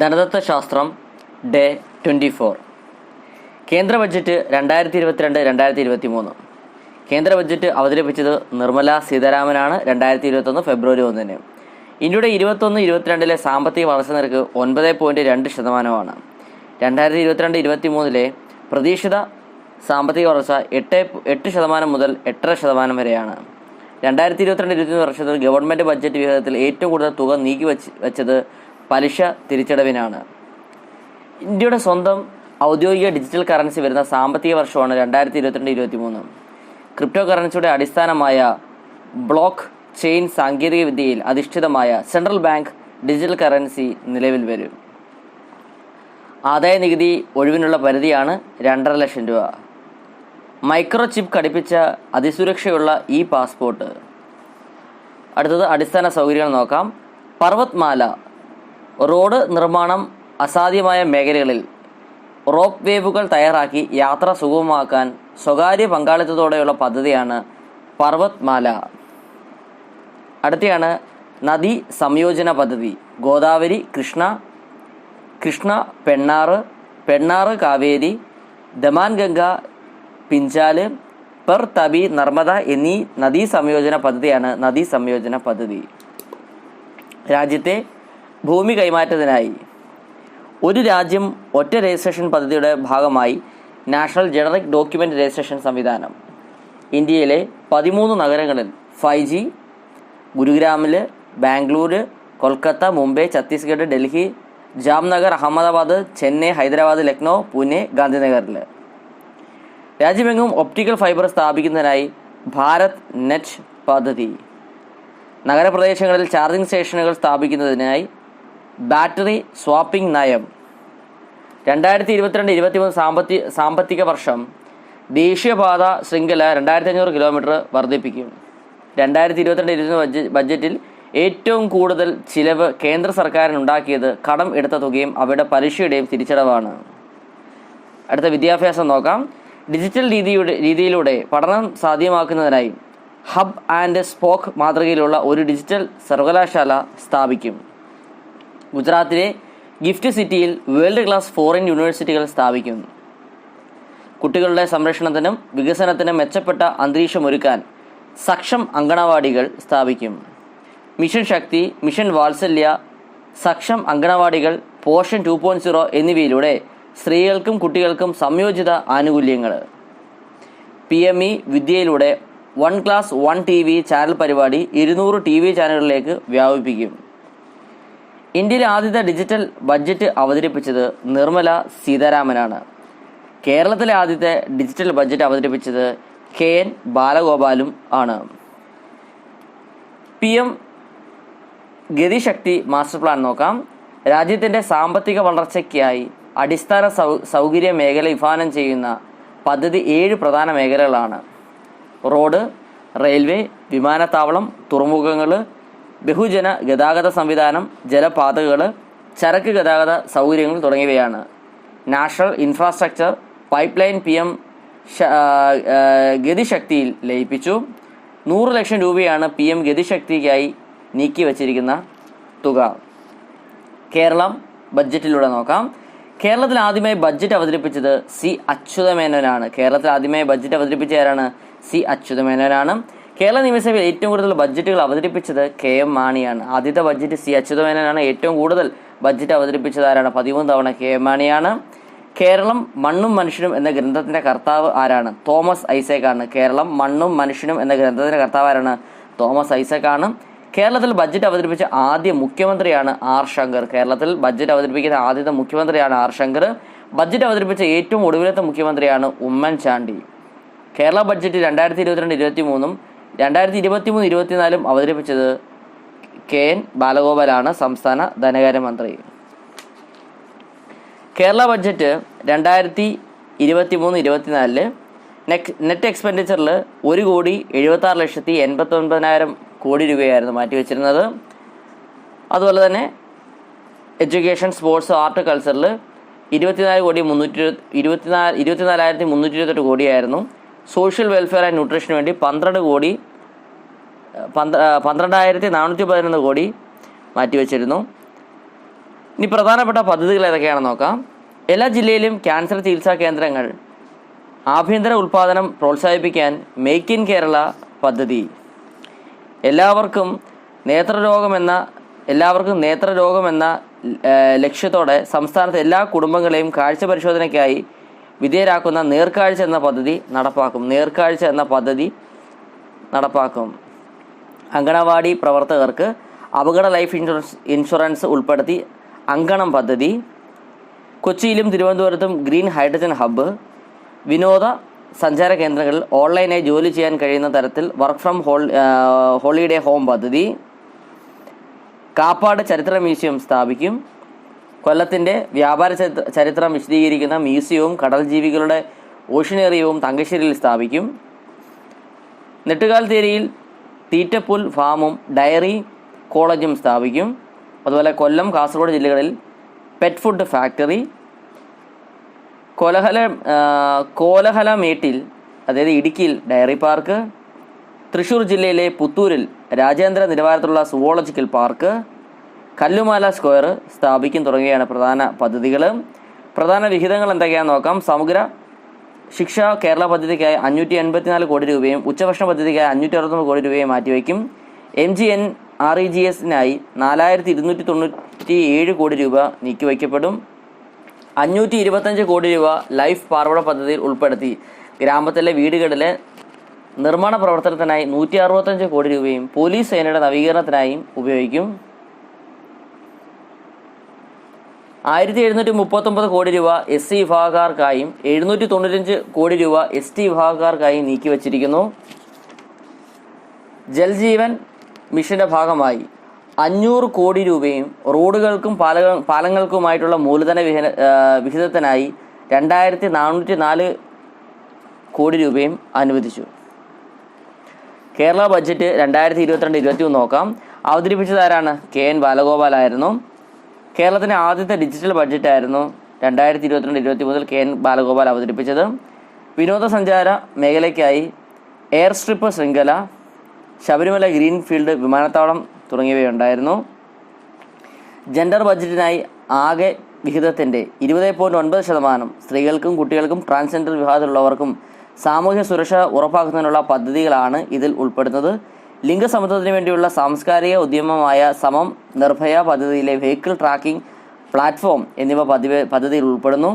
ധനതത്വശാസ്ത്രം day twenty four. കേന്ദ്ര budget രണ്ടായിരത്തി ഇരുപത്തിരണ്ട് രണ്ടായിരത്തി ഇരുപത്തി മൂന്ന് കേന്ദ്ര ബഡ്ജറ്റ് അവതരിപ്പിച്ചത് നിർമ്മല സീതാരാമനാണ് രണ്ടായിരത്തി ഇരുപത്തൊന്ന് ഫെബ്രുവരി ഒന്നിന്. ഇന്ത്യയുടെ ഇരുപത്തൊന്ന് ഇരുപത്തിരണ്ടിലെ സാമ്പത്തിക വളർച്ച നിരക്ക് ഒൻപത് പോയിന്റ് രണ്ട് ശതമാനമാണ്. രണ്ടായിരത്തി ഇരുപത്തിരണ്ട് ഇരുപത്തി മൂന്നിലെ പ്രതീക്ഷിത സാമ്പത്തിക വളർച്ച എട്ട് എട്ട് ശതമാനം മുതൽ എട്ടര ശതമാനം വരെയാണ്. രണ്ടായിരത്തി ഇരുപത്തിരണ്ട് ഇരുപത്തി വർഷത്തിൽ ഗവൺമെന്റ് ബഡ്ജറ്റ് വിഹിതത്തിൽ ഏറ്റവും കൂടുതൽ തുക നീക്കി വച്ച് വെച്ചത് പലിശ തിരിച്ചടവിനാണ്. ഇന്ത്യയുടെ സ്വന്തം ഔദ്യോഗിക ഡിജിറ്റൽ കറൻസി വരുന്ന സാമ്പത്തിക വർഷമാണ് രണ്ടായിരത്തി ഇരുപത്തിരണ്ട് ഇരുപത്തി മൂന്ന് ക്രിപ്റ്റോ കറൻസിയുടെ അടിസ്ഥാനമായ ബ്ലോക്ക് ചെയിൻ സാങ്കേതിക വിദ്യയിൽ അധിഷ്ഠിതമായ സെൻട്രൽ ബാങ്ക് ഡിജിറ്റൽ കറൻസി നിലവിൽ വരും. ആദായ നികുതി ഒഴിവിനുള്ള പരിധിയാണ് രണ്ടര ലക്ഷം രൂപ. മൈക്രോ ചിപ്പ് ഘടിപ്പിച്ച അതിസുരക്ഷയുള്ള ഈ പാസ്പോർട്ട്. അടുത്തത് അടിസ്ഥാന സൗകര്യങ്ങൾ നോക്കാം. പർവത്മാല റോഡ് നിർമ്മാണം അസാധ്യമായ മേഖലകളിൽ റോപ്പ് വേവുകൾ തയ്യാറാക്കി യാത്ര സുഗമമാക്കാൻ സ്വകാര്യ പങ്കാളിത്തത്തോടെയുള്ള പദ്ധതിയാണ് പർവത്മാല അടുത്തയാണ് നദി സംയോജന പദ്ധതി. ഗോദാവരി കൃഷ്ണ കൃഷ്ണ പെണ്ണാറ് പെണ്ണാറ് കാവേരി ദമാൻ ഗംഗ പിഞ്ചാൽ പെർ തബി നർമ്മദ എന്നീ നദീ സംയോജന പദ്ധതിയാണ് നദീ സംയോജന പദ്ധതി. രാജ്യത്തെ ഭൂമി കൈമാറ്റത്തിനായി ഒരു രാജ്യം ഒറ്റ രജിസ്ട്രേഷൻ പദ്ധതിയുടെ ഭാഗമായി നാഷണൽ ജനറിക് ഡോക്യുമെന്റ് രജിസ്ട്രേഷൻ സംവിധാനം. ഇന്ത്യയിലെ പതിമൂന്ന് നഗരങ്ങളിൽ ഫൈവ് ജി ഗുരുഗ്രാമിൽ ബാംഗ്ലൂർ കൊൽക്കത്ത മുംബൈ ഛത്തീസ്ഗഡ് ഡൽഹി ജാംനഗർ അഹമ്മദാബാദ് ചെന്നൈ ഹൈദരാബാദ് ലക്നൗ പൂനെ ഗാന്ധിനഗറിൽ രാജ്യമെങ്ങും ഒപ്റ്റിക്കൽ ഫൈബർ സ്ഥാപിക്കുന്നതിനായി ഭാരത് നെറ്റ് പദ്ധതി. നഗരപ്രദേശങ്ങളിൽ ചാർജിംഗ് സ്റ്റേഷനുകൾ സ്ഥാപിക്കുന്നതിനായി ബാറ്ററി സ്വാപ്പിംഗ് നയം. രണ്ടായിരത്തി ഇരുപത്തിരണ്ട് ഇരുപത്തിമൂന്ന് സാമ്പത്തിക സാമ്പത്തിക വർഷം ദേശീയപാത ശൃംഖല രണ്ടായിരത്തി അഞ്ഞൂറ് കിലോമീറ്റർ വർദ്ധിപ്പിക്കും. രണ്ടായിരത്തി ഇരുപത്തിരണ്ട് ഇരുപത്തി ബഡ്ജറ്റിൽ ഏറ്റവും കൂടുതൽ ചിലവ് കേന്ദ്ര സർക്കാരിനുണ്ടാക്കിയത് കടം എടുത്ത തുകയും അവയുടെ പലിശയുടെയും തിരിച്ചടവാണ്. അടുത്ത വിദ്യാഭ്യാസം നോക്കാം. ഡിജിറ്റൽ രീതിയുടെ രീതിയിലൂടെ പഠനം സാധ്യമാക്കുന്നതിനായി ഹബ് ആൻഡ് സ്പോക്ക് മാതൃകയിലുള്ള ഒരു ഡിജിറ്റൽ സർവകലാശാല സ്ഥാപിക്കും. ഗുജറാത്തിലെ ഗിഫ്റ്റ് സിറ്റിയിൽ വേൾഡ് ക്ലാസ് ഫോറിൻ യൂണിവേഴ്സിറ്റികൾ സ്ഥാപിക്കുന്നു. കുട്ടികളുടെ സംരക്ഷണത്തിനും വികസനത്തിനും മെച്ചപ്പെട്ട അന്തരീക്ഷമൊരുക്കാൻ സക്ഷം അങ്കണവാടികൾ സ്ഥാപിക്കും. മിഷൻ ശക്തി മിഷൻ വാത്സല്യ സക്ഷം അങ്കണവാടികൾ പോഷൻ ടു പോയിന്റ് സീറോ എന്നിവയിലൂടെ സ്ത്രീകൾക്കും കുട്ടികൾക്കും സംയോജിത ആനുകൂല്യങ്ങൾ. പി എം ഇ വിദ്യയിലൂടെ one class one T V channel പരിപാടി ഇരുന്നൂറ് ടി വി ചാനലുകളിലേക്ക് വ്യാപിപ്പിക്കും. ഇന്ത്യയിലെ ആദ്യത്തെ ഡിജിറ്റൽ ബഡ്ജറ്റ് അവതരിപ്പിച്ചത് നിർമ്മല സീതാരാമനാണ്. കേരളത്തിലെ ആദ്യത്തെ ഡിജിറ്റൽ ബഡ്ജറ്റ് അവതരിപ്പിച്ചത് കെ എൻ ബാലഗോപാലും ആണ്. P M Gatishakti master plan നോക്കാം. രാജ്യത്തിന്റെ സാമ്പത്തിക വളർച്ചയ്ക്കായി അടിസ്ഥാന സൗ സൗകര്യ മേഖല വിഭാവനം ചെയ്യുന്ന പദ്ധതി ഏഴ് പ്രധാന മേഖലകളാണ്. റോഡ് റെയിൽവേ വിമാനത്താവളം തുറമുഖങ്ങൾ ബഹുജന ഗതാഗത സംവിധാനം ജലപാതകൾ ചരക്ക് ഗതാഗത സൗകര്യങ്ങൾ തുടങ്ങിയവയാണ്. National infrastructure pipeline P M ഗതിശക്തിയിൽ ലയിപ്പിച്ചു. നൂറ് ലക്ഷം രൂപയാണ് പി എം ഗതിശക്തിക്കായി നീക്കി വച്ചിരിക്കുന്ന തുക. കേരളം ബഡ്ജറ്റിലൂടെ നോക്കാം. കേരളത്തിൽ ആദ്യമായി ബഡ്ജറ്റ് അവതരിപ്പിച്ചത് സി അച്യുതമേനോനാണ്. കേരളത്തിൽ ആദ്യമായി ബഡ്ജറ്റ് അവതരിപ്പിച്ച ആരാണ്? സി അച്യുതമേനോനാണ്. കേരള നിയമസഭയിൽ ഏറ്റവും കൂടുതൽ ബഡ്ജറ്റുകൾ അവതരിപ്പിച്ചത് കെ എം മാണിയാണ്. ആദ്യത്തെ ബഡ്ജറ്റ് സി അച്യുതമേനോനാണ്. ഏറ്റവും കൂടുതൽ ബഡ്ജറ്റ് അവതരിപ്പിച്ചത് ആരാണ് പതിമൂന്ന് തവണ കെ എം മാണിയാണ്. കേരളം മണ്ണും മനുഷ്യനും എന്ന ഗ്രന്ഥത്തിന്റെ കർത്താവ് ആരാണ്? തോമസ് ഐസക് ആണ് കേരളം മണ്ണും മനുഷ്യനും എന്ന ഗ്രന്ഥത്തിന്റെ കർത്താവ് ആരാണ്? തോമസ് ആണ് കേരളത്തിൽ ബഡ്ജറ്റ് അവതരിപ്പിച്ച ആദ്യ മുഖ്യമന്ത്രിയാണ് ആർ ശങ്കർ. കേരളത്തിൽ ബഡ്ജറ്റ് അവതരിപ്പിക്കുന്ന ആദ്യത്തെ മുഖ്യമന്ത്രിയാണ് ആർ ശങ്കർ. ബഡ്ജറ്റ് അവതരിപ്പിച്ച ഏറ്റവും ഒടുവിലത്തെ മുഖ്യമന്ത്രിയാണ് ഉമ്മൻചാണ്ടി. കേരള ബഡ്ജറ്റ് രണ്ടായിരത്തി ഇരുപത്തിരണ്ട് ഇരുപത്തി മൂന്നും രണ്ടായിരത്തി ഇരുപത്തി മൂന്ന് ഇരുപത്തിനാലും അവതരിപ്പിച്ചത് കെ എൻ ബാലഗോപാലാണ് സംസ്ഥാന ധനകാര്യമന്ത്രി. കേരള ബഡ്ജറ്റ് രണ്ടായിരത്തി ഇരുപത്തി മൂന്ന് ഇരുപത്തിനാലിൽ നെക് നെറ്റ് എക്സ്പെൻഡിച്ചറിൽ ഒരു കോടി എഴുപത്തി ആറ് ലക്ഷത്തി എൺപത്തി ഒൻപതിനായിരം കോടി രൂപയായിരുന്നു മാറ്റിവെച്ചിരുന്നത്. അതുപോലെ തന്നെ എഡ്യൂക്കേഷൻ സ്പോർട്സ് ആർട്ട് കൾച്ചറിൽ ഇരുപത്തിനാല് കോടി മുന്നൂറ്റി ഇരുപത്തിനാല് ഇരുപത്തിനാലായിരത്തി മുന്നൂറ്റി ഇരുപത്തെട്ട് കോടിയായിരുന്നു. സോഷ്യൽ വെൽഫെയർ ആൻഡ് ന്യൂട്രീഷന് വേണ്ടി പന്ത്രണ്ട് കോടി പന്ത്ര പന്ത്രണ്ടായിരത്തി നാനൂറ്റി പതിനൊന്ന് കോടി മാറ്റിവെച്ചിരുന്നു. ഇനി പ്രധാനപ്പെട്ട പദ്ധതികൾ ഏതൊക്കെയാണെന്ന് നോക്കാം. എല്ലാ ജില്ലയിലും ക്യാൻസർ ചികിത്സാ കേന്ദ്രങ്ങൾ ആഭ്യന്തര ഉൽപാദനം പ്രോത്സാഹിപ്പിക്കാൻ മേക്ക് ഇൻ കേരള പദ്ധതി. എല്ലാവർക്കും നേത്രരോഗമെന്ന എല്ലാവർക്കും നേത്രരോഗമെന്ന ലക്ഷ്യത്തോടെ സംസ്ഥാനത്തെ എല്ലാ കുടുംബങ്ങളെയും കാഴ്ച പരിശോധനയ്ക്കായി വിധേയരാക്കുന്ന നേർക്കാഴ്ച എന്ന പദ്ധതി നടപ്പാക്കും. നേർക്കാഴ്ച എന്ന പദ്ധതി നടപ്പാക്കും. അങ്കണവാടി പ്രവർത്തകർക്ക് അപകട ലൈഫ് ഇൻഷുറൻസ് ഇൻഷുറൻസ് ഉൾപ്പെടുത്തി അങ്കണം പദ്ധതി. കൊച്ചിയിലും തിരുവനന്തപുരത്തും ഗ്രീൻ ഹൈഡ്രജൻ ഹബ്ബ്. വിനോദ സഞ്ചാര കേന്ദ്രങ്ങളിൽ ഓൺലൈനായി ജോലി ചെയ്യാൻ കഴിയുന്ന തരത്തിൽ work from hole holiday home പദ്ധതി. കാപ്പാട് ചരിത്ര മ്യൂസിയം സ്ഥാപിക്കും. കൊല്ലത്തിന്റെ വ്യാപാര ചരിത്രം വിശദീകരിക്കുന്ന മ്യൂസിയവും കടൽ ജീവികളുടെ ഓഷ്യനേറിയവും തങ്കശ്ശേരിയിൽ സ്ഥാപിക്കും. നെട്ടുകാൽ തേരിയിൽ തീറ്റപ്പുൽ ഫാമും ഡയറി കോളേജും സ്ഥാപിക്കും. അതുപോലെ കൊല്ലം കാസർഗോഡ് ജില്ലകളിൽ pet food factory Kolahala Kolahala കോലഹലമേട്ടിൽ അതായത് ഇടുക്കിയിൽ ഡയറി പാർക്ക് തൃശ്ശൂർ ജില്ലയിലെ പുത്തൂരിൽ രാജേന്ദ്ര നിലവാരത്തിലുള്ള സുവോളജിക്കൽ പാർക്ക് കല്ലുമാല സ്ക്വയർ സ്ഥാപിക്കും തുടങ്ങിയാണ് പ്രധാന പദ്ധതികൾ. പ്രധാന വിഹിതങ്ങൾ എന്തൊക്കെയാണെന്ന് നോക്കാം. സമഗ്ര ശിക്ഷ കേരള പദ്ധതിക്കായി അഞ്ഞൂറ്റി എൺപത്തിനാല് കോടി രൂപയും ഉച്ചഭക്ഷണ പദ്ധതിക്കായി അഞ്ഞൂറ്റി അറുപത്തൊമ്പത് കോടി രൂപയും മാറ്റിവെക്കും. M G N R E G എസിനായി നാലായിരത്തി ഇരുന്നൂറ്റി തൊണ്ണൂറ്റി ഏഴ് കോടി രൂപ നീക്കിവയ്ക്കപ്പെടും അഞ്ഞൂറ്റി ഇരുപത്തഞ്ച് കോടി രൂപ ലൈഫ് പാർവട പദ്ധതിയിൽ ഉൾപ്പെടുത്തി. ഗ്രാമത്തിലെ വീടുകളിലെ നിർമ്മാണ പ്രവർത്തനത്തിനായി നൂറ്റി അറുപത്തഞ്ച് കോടി രൂപയും പോലീസ് സേനയുടെ നവീകരണത്തിനായും ഉപയോഗിക്കും. ആയിരത്തി എഴുന്നൂറ്റി മുപ്പത്തൊമ്പത് കോടി രൂപ എസ് സി വിഭാഗക്കാർക്കായും എഴുന്നൂറ്റി തൊണ്ണൂറ്റഞ്ച് കോടി രൂപ എസ് ടി വിഭാഗക്കാർക്കായും നീക്കിവച്ചിരിക്കുന്നു. ജൽജീവൻ മിഷന്റെ ഭാഗമായി അഞ്ഞൂറ് കോടി രൂപയും റോഡുകൾക്കും പാലക പാലങ്ങൾക്കുമായിട്ടുള്ള മൂലധന വിഹന വിഹിതത്തിനായി രണ്ടായിരത്തി നാനൂറ്റി നാല് കോടി രൂപയും അനുവദിച്ചു. കേരള ബഡ്ജറ്റ് രണ്ടായിരത്തി ഇരുപത്തിരണ്ട് ഇരുപത്തി നോക്കാം. അവതരിപ്പിച്ചത് ആരാണ് കെ എൻ ബാലഗോപാലായിരുന്നു. കേരളത്തിന്റെ ആദ്യത്തെ ഡിജിറ്റൽ ബഡ്ജറ്റായിരുന്നു രണ്ടായിരത്തി ഇരുപത്തിരണ്ട് ഇരുപത്തി മൂന്നിൽ കെ എൻ ബാലഗോപാൽ അവതരിപ്പിച്ചത്. വിനോദസഞ്ചാര മേഖലയ്ക്കായി എയർ സ്ട്രിപ്പ് ശൃംഖല ശബരിമല ഗ്രീൻഫീൽഡ് വിമാനത്താവളം തുടങ്ങിയവയുണ്ടായിരുന്നു. ജെൻഡർ ബഡ്ജറ്റിനായി ആകെ വിഹിതത്തിന്റെ ഇരുപത് പോയിന്റ് ഒൻപത് ശതമാനം സ്ത്രീകൾക്കും കുട്ടികൾക്കും ട്രാൻസ്ജെൻഡർ വിഭാഗത്തിലുള്ളവർക്കും സാമൂഹ്യ സുരക്ഷ ഉറപ്പാക്കുന്നതിനുള്ള പദ്ധതികളാണ് ഇതിൽ ഉൾപ്പെടുന്നത്. ലിംഗസമത്വത്തിന് വേണ്ടിയുള്ള സാംസ്കാരിക ഉദ്യമമായ സമം നിർഭയ പദ്ധതിയിലെ വെഹിക്കിൾ ട്രാക്കിംഗ് പ്ലാറ്റ്ഫോം എന്നിവ പതിവ് പദ്ധതിയിൽ ഉൾപ്പെടുന്നു.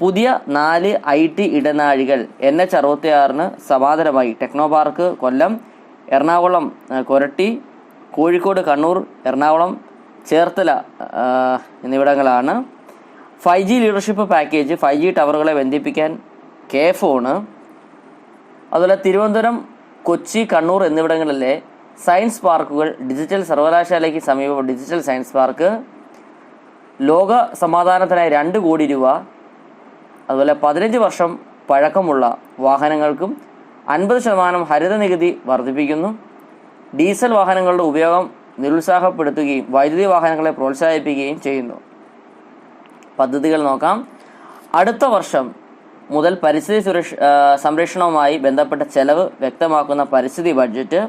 പുതിയ നാല് ഐ ടി ഇടനാഴികൾ എൻ എച്ച് അറുപത്തിയാറിന് സമാന്തരമായി techno park Kollam Ernakulam Koratty Kozhikode Kannur Ernakulam Cherthala എന്നിവിടങ്ങളാണ്. Five G leadership package five G ടവറുകളെ ബന്ധിപ്പിക്കാൻ കെ ഫോണ് അതുപോലെ തിരുവനന്തപുരം കൊച്ചി കണ്ണൂർ എന്നിവിടങ്ങളിലെ സയൻസ് പാർക്കുകൾ ഡിജിറ്റൽ സർവകലാശാലയ്ക്ക് സമീപം ഡിജിറ്റൽ സയൻസ് പാർക്ക്. ലോക സമാധാനത്തിനായി രണ്ട് കോടി രൂപ. അതുപോലെ പതിനഞ്ച് വർഷം പഴക്കമുള്ള വാഹനങ്ങൾക്കും അൻപത് ശതമാനം ഹരിത നികുതി വർദ്ധിപ്പിക്കുന്നു. ഡീസൽ വാഹനങ്ങളുടെ ഉപയോഗം നിരുത്സാഹപ്പെടുത്തുകയും വൈദ്യുതി വാഹനങ്ങളെ പ്രോത്സാഹിപ്പിക്കുകയും ചെയ്യുന്നു. പദ്ധതികൾ നോക്കാം. അടുത്ത വർഷം മുതൽ പരിസ്ഥിതി സുരക്ഷ സംരക്ഷണവുമായി ബന്ധപ്പെട്ട ചെലവ് വ്യക്തമാക്കുന്ന പരിസ്ഥിതി ബഡ്ജറ്റ്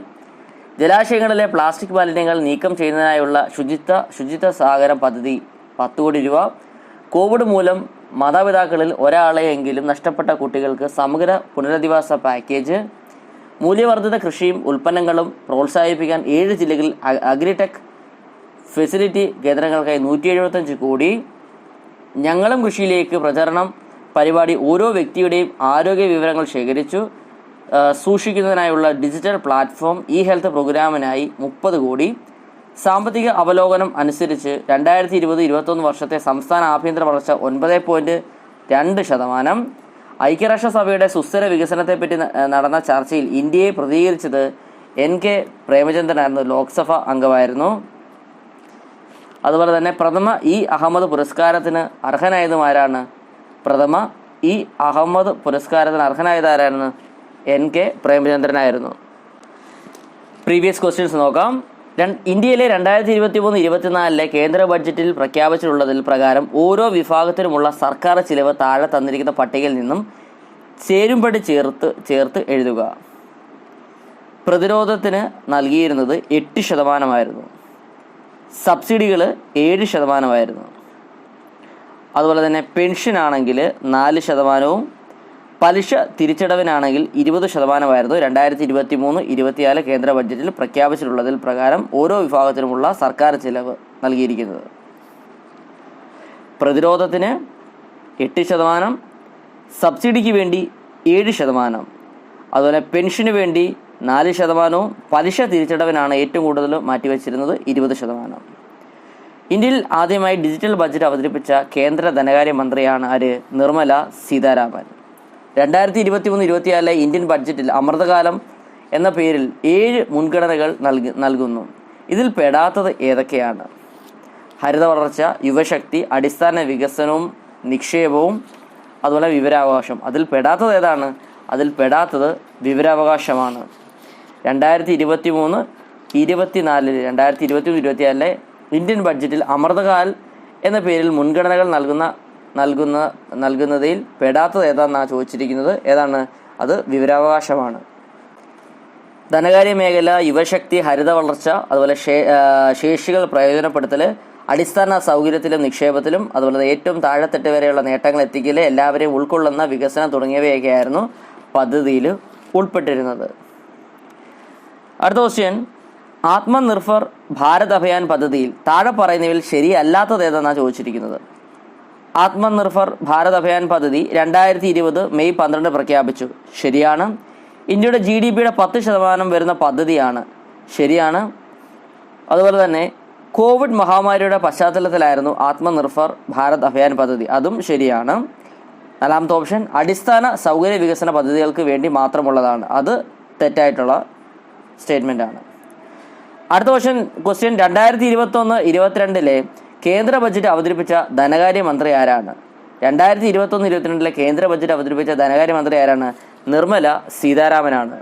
ജലാശയങ്ങളിലെ പ്ലാസ്റ്റിക് മാലിന്യങ്ങൾ നീക്കം ചെയ്യുന്നതിനായുള്ള ശുചിത്വ ശുചിത്വ സഹകരം പദ്ധതി പത്ത് കോടി രൂപ കോവിഡ് മൂലം മാതാപിതാക്കളിൽ ഒരാളെയെങ്കിലും നഷ്ടപ്പെട്ട കുട്ടികൾക്ക് സമഗ്ര പുനരധിവാസ പാക്കേജ് മൂല്യവർദ്ധിത കൃഷിയും ഉൽപ്പന്നങ്ങളും പ്രോത്സാഹിപ്പിക്കാൻ ഏഴ് ജില്ലകളിൽ അഗ്രിടെക് ഫെസിലിറ്റി കേന്ദ്രങ്ങൾക്കായി നൂറ്റി എഴുപത്തഞ്ച് കോടി ഞങ്ങളും കൃഷിയിലേക്ക് പ്രചരണം പരിപാടി ഓരോ വ്യക്തിയുടെയും ആരോഗ്യ വിവരങ്ങൾ ശേഖരിച്ചു. സൂക്ഷിക്കുന്നതിനായുള്ള ഡിജിറ്റൽ പ്ലാറ്റ്ഫോം ഇ ഹെൽത്ത് പ്രോഗ്രാമിനായി മുപ്പത് കോടി. സാമ്പത്തിക അവലോകനം അനുസരിച്ച് രണ്ടായിരത്തി ഇരുപത് ഇരുപത്തൊന്ന് വർഷത്തെ സംസ്ഥാന ആഭ്യന്തര വളർച്ച ഒൻപത് പോയിന്റ് രണ്ട് ശതമാനം. ഐക്യരാഷ്ട്രസഭയുടെ സുസ്ഥിര വികസനത്തെപ്പറ്റി നടന്ന ചർച്ചയിൽ ഇന്ത്യയെ പ്രതികരിച്ചത് എൻ കെ പ്രേമചന്ദ്രനായിരുന്നു ലോക്സഭ അംഗമായിരുന്നു. അതുപോലെ തന്നെ പ്രഥമ ഇ അഹമ്മദ് പുരസ്കാരത്തിന് അർഹനായതുമാരാണ് പ്രഥമ ഇ അഹമ്മദ് പുരസ്കാരത്തിന് അർഹനായത് ആരായിരുന്നു എൻ കെ പ്രേമചന്ദ്രനായിരുന്നു. പ്രീവിയസ് ക്വസ്റ്റ്യൻസ് നോക്കാം. ഇന്ത്യയിലെ രണ്ടായിരത്തി ഇരുപത്തി മൂന്ന് ഇരുപത്തിനാലിലെ കേന്ദ്ര ബഡ്ജറ്റിൽ പ്രഖ്യാപിച്ചിട്ടുള്ളതിൽ പ്രകാരം ഓരോ വിഭാഗത്തിനുമുള്ള സർക്കാർ ചിലവ് താഴെ തന്നിരിക്കുന്ന പട്ടികയിൽ നിന്നും ചേരുംപടി ചേർത്ത് ചേർത്ത് എഴുതുക. പ്രതിരോധത്തിന് നൽകിയിരുന്നത് എട്ട് ശതമാനമായിരുന്നു. സബ്സിഡികൾ ഏഴ് ശതമാനമായിരുന്നു. അതുപോലെ തന്നെ പെൻഷൻ ആണെങ്കിൽ നാല് ശതമാനവും പലിശ തിരിച്ചടവിനാണെങ്കിൽ ഇരുപത് ശതമാനമായിരുന്നു. രണ്ടായിരത്തി ഇരുപത്തി മൂന്ന് ഇരുപത്തിനാല് കേന്ദ്ര ബഡ്ജറ്റിൽ പ്രഖ്യാപിച്ചിട്ടുള്ളതിൽ പ്രകാരം ഓരോ വിഭാഗത്തിനുമുള്ള സർക്കാർ ചിലവ് നൽകിയിരിക്കുന്നത്. പ്രതിരോധത്തിന് എട്ട് ശതമാനം സബ്സിഡിക്ക് വേണ്ടി ഏഴ് ശതമാനം അതുപോലെ പെൻഷന് വേണ്ടി നാല് ശതമാനവും പലിശ തിരിച്ചടവിനാണ് ഏറ്റവും കൂടുതൽ മാറ്റിവെച്ചിരുന്നത് ഇരുപത് ശതമാനം. ഇന്ത്യയിൽ ആദ്യമായി ഡിജിറ്റൽ ബഡ്ജറ്റ് അവതരിപ്പിച്ച കേന്ദ്ര ധനകാര്യ മന്ത്രിയാണ് ആര്? നിർമ്മല സീതാരാമൻ. രണ്ടായിരത്തി ഇരുപത്തി മൂന്ന് ഇരുപത്തിനാലിലെ ഇന്ത്യൻ ബഡ്ജറ്റിൽ അമൃതകാലം എന്ന പേരിൽ ഏഴ് മുൻഗണനകൾ നൽകി നൽകുന്നു. ഇതിൽ പെടാത്തത് ഏതൊക്കെയാണ്? ഹരിത വളർച്ച യുവശക്തി അടിസ്ഥാന വികസനവും നിക്ഷേപവും അതുപോലെ വിവരാവകാശം. അതിൽ പെടാത്തത് ഏതാണ്? അതിൽ പെടാത്തത് വിവരാവകാശമാണ്. രണ്ടായിരത്തി ഇരുപത്തി മൂന്ന് ഇരുപത്തിനാലിൽ രണ്ടായിരത്തി ഇരുപത്തി മൂന്ന് ഇരുപത്തിനാലിലെ ഇന്ത്യൻ ബഡ്ജറ്റിൽ അമൃതകാൽ എന്ന പേരിൽ മുൻഗണനകൾ നൽകുന്ന നൽകുന്ന നൽകുന്നതിൽ പെടാത്തത് ഏതാണെന്നാണ് ചോദിച്ചിരിക്കുന്നത്. ഏതാണ്? അത് വിവരാവകാശമാണ്. ധനകാര്യ മേഖല യുവശക്തി ഹരിത വളർച്ച അതുപോലെ ശേഷികൾ പ്രയോജനപ്പെടുത്തൽ അടിസ്ഥാന സൗകര്യത്തിലും നിക്ഷേപത്തിലും അതുപോലെ ഏറ്റവും താഴെത്തട്ട് വരെയുള്ള നേട്ടങ്ങൾ എത്തിക്കൽ എല്ലാവരെയും ഉൾക്കൊള്ളുന്ന വികസനം തുടങ്ങിയവയൊക്കെയായിരുന്നു പദ്ധതിയിൽ ഉൾപ്പെട്ടിരുന്നത്. അടുത്ത ക്വസ്റ്റ്യൻ ആത്മനിർഭർ ഭാരത് അഭിയാൻ പദ്ധതിയിൽ താഴെ പറയുന്നവയിൽ ശരിയല്ലാത്തത് ഏതെന്നാണ് ചോദിച്ചിരിക്കുന്നത്? ആത്മനിർഭർ ഭാരത് അഭിയാൻ പദ്ധതി രണ്ടായിരത്തി ഇരുപത് മെയ് പന്ത്രണ്ട് പ്രഖ്യാപിച്ചു. ശരിയാണ്. ഇന്ത്യയുടെ ജി ഡി പിയുടെ പത്ത് ശതമാനം വരുന്ന പദ്ധതിയാണ്. ശരിയാണ്. അതുപോലെ തന്നെ കോവിഡ് മഹാമാരിയുടെ പശ്ചാത്തലത്തിലായിരുന്നു ആത്മനിർഭർ ഭാരത് അഭിയാൻ പദ്ധതി. അതും ശരിയാണ്. നാലാമത്തെ ഓപ്ഷൻ അടിസ്ഥാന സൗകര്യ വികസന പദ്ധതികൾക്ക് വേണ്ടി മാത്രമുള്ളതാണ്. അത് തെറ്റായിട്ടുള്ള സ്റ്റേറ്റ്മെന്റ് ആണ് അടുത്ത ക്വസ്റ്റ്യൻ ക്വസ്റ്റ്യൻ രണ്ടായിരത്തി ഇരുപത്തൊന്ന് ഇരുപത്തിരണ്ടിലെ കേന്ദ്ര ബജറ്റ് അവതരിപ്പിച്ച ധനകാര്യ മന്ത്രി ആരാണ്? രണ്ടായിരത്തി ഇരുപത്തൊന്ന് ഇരുപത്തിരണ്ടിലെ കേന്ദ്ര ബജറ്റ് അവതരിപ്പിച്ച ധനകാര്യ മന്ത്രി ആരാണ്? നിർമ്മല സീതാരാമനാണ്.